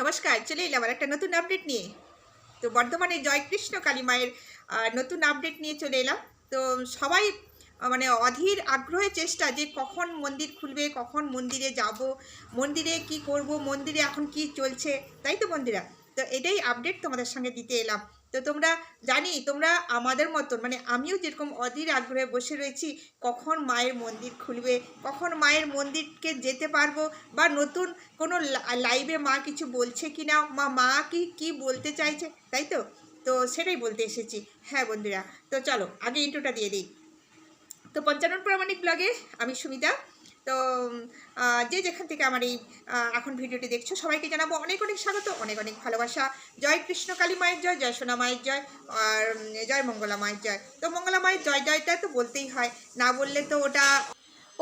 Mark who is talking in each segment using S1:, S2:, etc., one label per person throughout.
S1: নমস্কার, চলে এলাম আর একটা নতুন আপডেট নিয়ে। তো বর্ধমানে জয়কৃষ্ণ কালী মায়ের নতুন আপডেট নিয়ে চলে এলাম। তো সবাই মানে অধীর আগ্রহের চেষ্টা যে কখন মন্দির খুলবে, কখন মন্দিরে যাব, মন্দিরে কি করব, মন্দিরে এখন কি চলছে, তাই তো মন্দিরা তো এটাই আপডেট তোমাদের সঙ্গে দিতে এলাম। তো তোমরা জানি, তোমরা আমাদের মতন মানে আমিও যেরকম অধীর আগ্রহে বসে রয়েছি, কখন মায়ের মন্দির খুলবে, কখন মায়ের মন্দিরকে যেতে পারব, বা নতুন কোনো লাইভে মা কিছু বলছে কি না মা মা কি কি বলতে চাইছে, তাই তো? তো সেটাই বলতে এসেছি। হ্যাঁ বন্ধুরা, তো চলো, আগে ইন্ট্রোটা দিয়ে দিই। তো পঞ্চানন প্রামাণিক ব্লগে আমি সুমিতা তো যে যেখান থেকে আমার এই এখন ভিডিওটি দেখছ, সবাইকে জানাব অনেক অনেক স্বাগত, অনেক অনেক ভালোবাসা। জয় কৃষ্ণ, কালী মায়ের জয় জয় সোনা মায়ের জয়, আর জয় মঙ্গলা মায়ের জয়। তো মঙ্গলা মায়ের জয় জয়টা তো বলতেই হয়, না বললে তো ওটা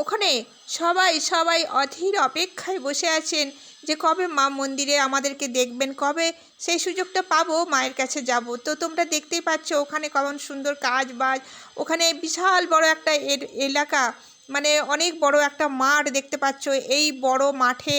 S1: ওখানে সবাই সবাই অধীর অপেক্ষায় বসে আছেন যে কবে মা মন্দিরে আমাদেরকে দেখবেন, কবে সেই সুযোগটা পাবো, মায়ের কাছে যাব। তো তোমরা দেখতেই পাচ্ছ, ওখানে কেমন সুন্দর কাজ বাজ ওখানে বিশাল বড় একটা এলাকা মানে অনেক বড় একটা মাঠ দেখতে পাচ্ছ। এই বড় মাঠে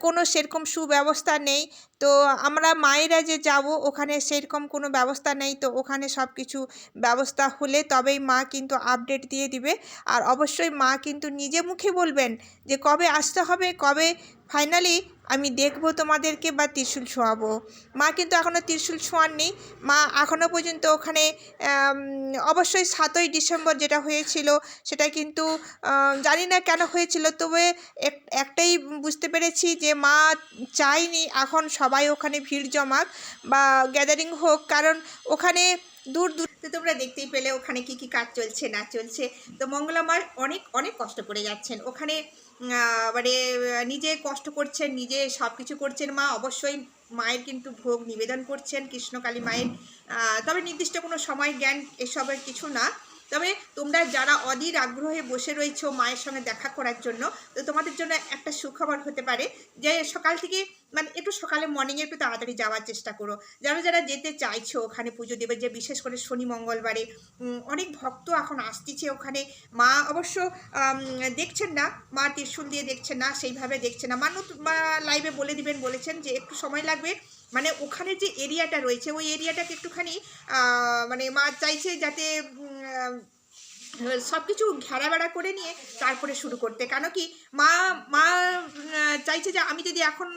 S1: কোনো সেরকম সুব্যবস্থা নেই। তো আমরা মায়েরা যে যাব, ওখানে সেরকম কোনো ব্যবস্থা নেই। তো ওখানে সব কিছু ব্যবস্থা হলে তবেই মা কিন্তু আপডেট দিয়ে দিবে। আর অবশ্যই মা কিন্তু নিজে মুখে বলবেন যে, কবে আসতে হবে? কবে? ফাইনালি আমি দেখব তোমাদেরকে বা ত্রিশূল ছোঁয়াবো মা কিন্তু এখনও ত্রিশূল ছোঁয়াননি মা এখনও পর্যন্ত ওখানে অবশ্যই সাতই ডিসেম্বর যেটা হয়েছিল, সেটা কিন্তু জানি না কেন হয়েছিল। তবে এক- একটাই বুঝতে পেরেছি যে, মা চায়নি এখন সবাই ওখানে ভিড় জমাক বা গ্যাদারিং হোক, কারণ ওখানে দূর দূর তো তোমরা দেখতেই পেলে ওখানে কি কি কাজ চলছে, না চলছে। তো মঙ্গলা মা অনেক অনেক কষ্ট করে যাচ্ছেন। ওখানে মানে নিজে কষ্ট করছেন, নিজে সব কিছু করছেন। মা অবশ্যই মায়ের কিন্তু ভোগ নিবেদন করছেন, কৃষ্ণকালী মায়ের। তবে নির্দিষ্ট কোনো সময় জ্ঞান এসবের কিছু না। তবে তোমরা যারা অধীর আগ্রহে বসে রয়েছো মায়ের সঙ্গে দেখা করার জন্য, তো তোমাদের জন্য একটা সুখবর হতে পারে যে সকাল থেকে মানে একটু সকালে মর্নিংয়ে একটু তাড়াতাড়ি যাওয়ার চেষ্টা করো। যারা যারা যেতে চাইছো ওখানে পুজো দেবে, যে বিশেষ করে শনি মঙ্গলবারে অনেক ভক্ত এখন আসতেছে ওখানে। মা অবশ্য দেখছেন না, মা ত্রিশুল দিয়ে দেখছেন না, সেইভাবে দেখছেন না। মা নতুন, মা লাইভে বলে দিবেন, বলেছেন যে একটু সময় লাগবে। মানে ওখানে যে এরিয়াটা রয়েছে, ওই এরিয়াটাকে একটুখানি মানে মা চাইছে যাতে um, সব কিছু ঘেরাবেড়া করে নিয়ে তারপরে শুরু করতে। কেন কি মা মা চাইছে যে আমি যদি এখন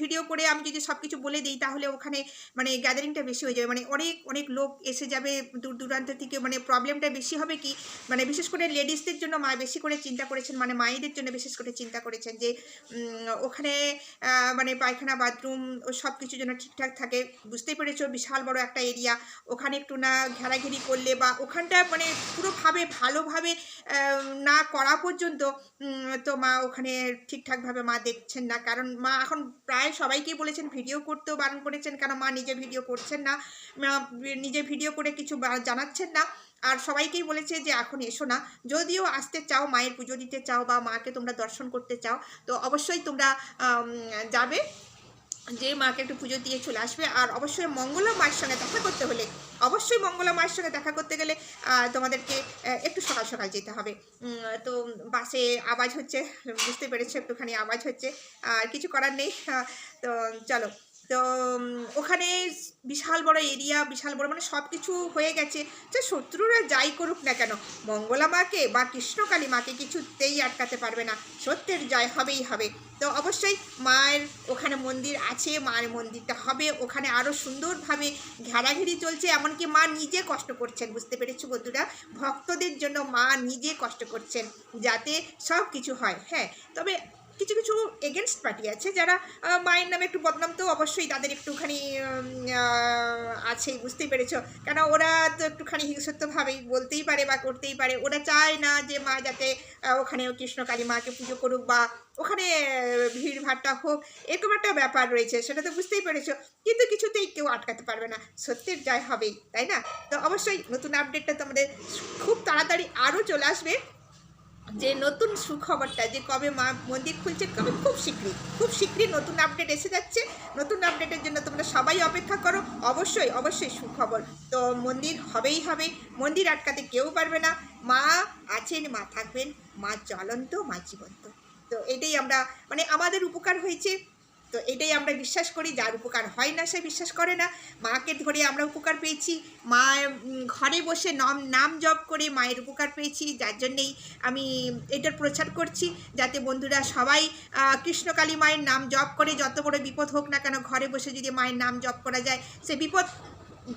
S1: ভিডিও করে আমি যদি সব কিছু বলে দিই তাহলে ওখানে মানে গ্যাদারিংটা বেশি হয়ে যাবে। মানে অনেক অনেক লোক এসে যাবে দূর দূরান্ত থেকে। মানে প্রবলেমটা বেশি হবে কি মানে বিশেষ করে লেডিসদের জন্য মা বেশি করে চিন্তা করেছেন। মানে মায়েদের জন্য বিশেষ করে চিন্তা করেছেন যে ওখানে মানে পায়খানা, বাথরুম সব কিছু যেন ঠিকঠাক থাকে। বুঝতেই পেরেছ বিশাল বড় একটা এরিয়া। ওখানে একটু না ঘেরাঘেরি করলে বা ওখানটা মানে পুরোভাবে ভালোভাবে না করা পর্যন্ত তো মা ওখানে ঠিকঠাকভাবে মা দেখছেন না। কারণ মা এখন প্রায় সবাইকেই বলেছেন ভিডিও করতেও বারণ করেছেন। কারণ মা নিজে ভিডিও করছেন না? নিজে ভিডিও করে কিছু জানাচ্ছেন না। আর সবাইকেই বলেছে যে, এখন এসো না। যদিও আসতে চাও, মায়ের পুজো দিতে চাও বা মাকে তোমরা দর্শন করতে চাও, তো অবশ্যই তোমরা যাবে। যে মাকে একটু পুজো দিয়ে চলে আসবে, আর অবশ্যই মঙ্গলা মায়ের সঙ্গে দেখা করতে হলে, অবশ্যই মঙ্গলা মায়ের সঙ্গে দেখা করতে গেলে তোমাদেরকে একটু সকাল সকাল যেতে হবে। তো বাসে আওয়াজ হচ্ছে, বুঝতে পেরেছ, একটুখানি আওয়াজ হচ্ছে, আর কিছু করার নেই তো চলো, তো ওখানে বিশাল বড় এরিয়া বিশাল বড় মানে সব কিছু হয়ে গেছে। যে শত্রুরা যাই করুক না কেন, মঙ্গলা মাকে বা কৃষ্ণকালী মাকে কিছুতেই আটকাতে পারবে না। সত্যের জয় হবেই হবে। তো অবশ্যই মায়ের ওখানে মন্দির আছে, মায়ের মন্দিরটা হবে। ওখানে আরও সুন্দরভাবে ঘেরাঘেরি চলছে, এমনকি মা নিজে কষ্ট করছেন, বুঝতে পেরেছ বন্ধুরা? ভক্তদের জন্য মা নিজে কষ্ট করছেন, যাতে সব কিছু হয় হ্যাঁ? তবে কিছু কিছু এগেনস্ট পার্টি আছে যারা মায়ের নামে একটু বদনাম তো অবশ্যই তাদের একটুখানি আছেই, বুঝতেই পেরেছ। কেন ওরা তো একটুখানি হিংসত্বভাবেই বলতেই পারে বা করতেই পারে। ওরা চায় না যে মা যাতে ওখানে কৃষ্ণকালী মাকে পুজো করুক বা ওখানে ভিড় ভাট্টা হোক, এরকম একটা ব্যাপার রয়েছে, সেটা তো বুঝতেই পেরেছ। কিন্তু কিছুতেই কেউ আটকাতে পারবে না। সত্যের জয় হবেই, তাই না? তো অবশ্যই নতুন আপডেটটা তোমাদের খুব তাড়াতাড়ি আরও চলে আসবে। যে নতুন সুখবরটা, যে কবে মা মন্দির খুলছে, কবে খুব শীঘ্রই খুব শীঘ্রই নতুন আপডেট এসে যাচ্ছে। নতুন আপডেটের জন্য তোমরা সবাই অপেক্ষা করো। অবশ্যই অবশ্যই সুখবর তো মন্দির হবেই হবে। মন্দির আটকাতে কেউ পারবে না। মা আছেন, মা থাকবেন, মা জ্বলন্ত, মা জীবন্ত। তো এটাই আমরা মানে আমাদের উপকার হয়েছে। তো এটাই আমরা বিশ্বাস করি, যার উপকার হয় না সে বিশ্বাস করে না। মাকে ধরে আমরা উপকার পেয়েছি। মা ঘরে বসে নাম নাম জপ করে মায়ের উপকার পেয়েছি। যার জন্যেই আমি এটার প্রচার করছি, যাতে বন্ধুরা সবাই কৃষ্ণকালী মায়ের নাম জপ করে। যত বড় বিপদ হোক না কেন, ঘরে বসে যদি মায়ের নাম জপ করা যায়, সে বিপদ,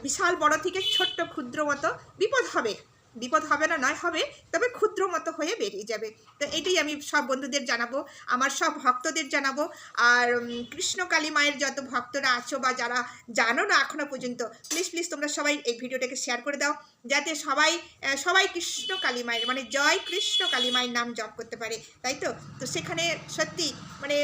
S1: বিশাল বড় থেকে ছোট্ট ক্ষুদ্র মতো বিপদ হবে। বিপদ হবে না নয় হবে তবে ক্ষুদ্র মতো হয়ে বেরিয়ে যাবে। তো এটাই আমি সব বন্ধুদের জানাব আমার সব ভক্তদের জানাব। আর উম, কৃষ্ণকালী মায়ের যত ভক্তরা আছো বা যারা জানো না এখনও পর্যন্ত প্লিজ প্লিজ তোমরা সবাই এই ভিডিওটাকে শেয়ার করে দাও। যাতে সবাই সবাই কৃষ্ণ কালী মায়ের মানে জয় কৃষ্ণ কালী মায়ের নাম জপ করতে পারে তাই তো? তো সেখানে সত্যি মানে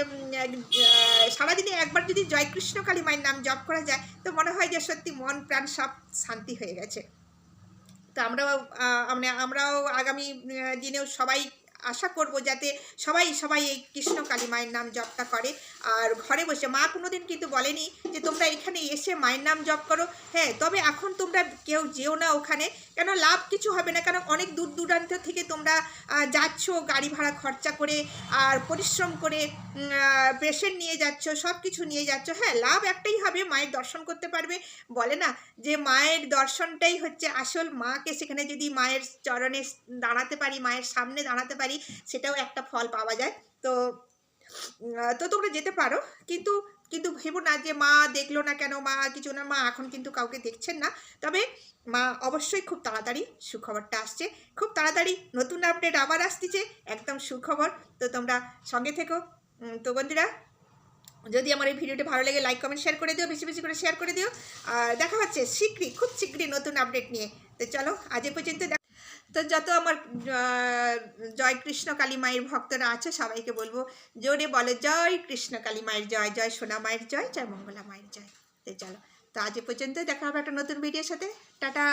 S1: সারাদিনে একবার যদি জয় কৃষ্ণ কালী মায়ের নাম জপ করা যায় তো মনে হয় যে সত্যি মন প্রাণ সব শান্তি হয়ে গেছে। তো আমরাও মানে আমরাও আগামী দিনেও সবাই আশা করব যাতে সবাই সবাই এই কৃষ্ণ কালী মায়ের নাম জপটা করে। আর ঘরে বসে, মা কোনোদিন কিন্তু বলেনি যে তোমরা এখানে এসে মায়ের নাম জপ করো হ্যাঁ তবে এখন তোমরা কেউ যেও না ওখানে। কেন লাভ কিছু হবে না, কেন অনেক দূর দূরান্ত থেকে তোমরা যাচ্ছ, গাড়ি ভাড়া খরচা করে আর পরিশ্রম করে পেশেন্ট নিয়ে যাচ্ছ সব কিছু নিয়ে যাচ্ছ হ্যাঁ লাভ একটাই হবে, মায়ের দর্শন করতে পারবে। বলে না যে মায়ের দর্শনটাই হচ্ছে আসল মাকে সেখানে যদি মায়ের চরণে দাঁড়াতে পারি, মায়ের সামনে দাঁড়াতে পারি, সেটাও একটা ফল পাওয়া যায়। তো তো তোমরা যেতে পারো। কিন্তু কিন্তু ভেবো না যে মা দেখল না কেন, মা কিছু না, মা এখন কিন্তু কাউকে দেখছেন না। তবে মা অবশ্যই খুব তাড়াতাড়ি সুখবরটা আসছে। খুব তাড়াতাড়ি নতুন আপডেট আবার আসতেছে, একদম সুখবর। তো তোমরা সঙ্গে থেকো। তো বন্ধুরা, যদি আমার এই ভিডিওটি ভালো লাগে লাইক কমেন্ট শেয়ার করে দিও, বেশি বেশি করে শেয়ার করে দিও। আর দেখা হচ্ছে শীঘ্রই, খুব শীঘ্রই নতুন আপডেট নিয়ে। তো চলো, আজ পর্যন্ত তো যত আমার জয় কৃষ্ণ কালী মায়ের ভক্তরা আছে, সবাইকে বলব, জোরে বলে, জয় কৃষ্ণ কালী মায়ের জয় জয় সোনা মায়ের জয় জয় মঙ্গলা মায়ের জয়। তো চলো, তো আজ পর্যন্ত দেখা হবে একটা নতুন ভিডিওর সাথে। টাটা!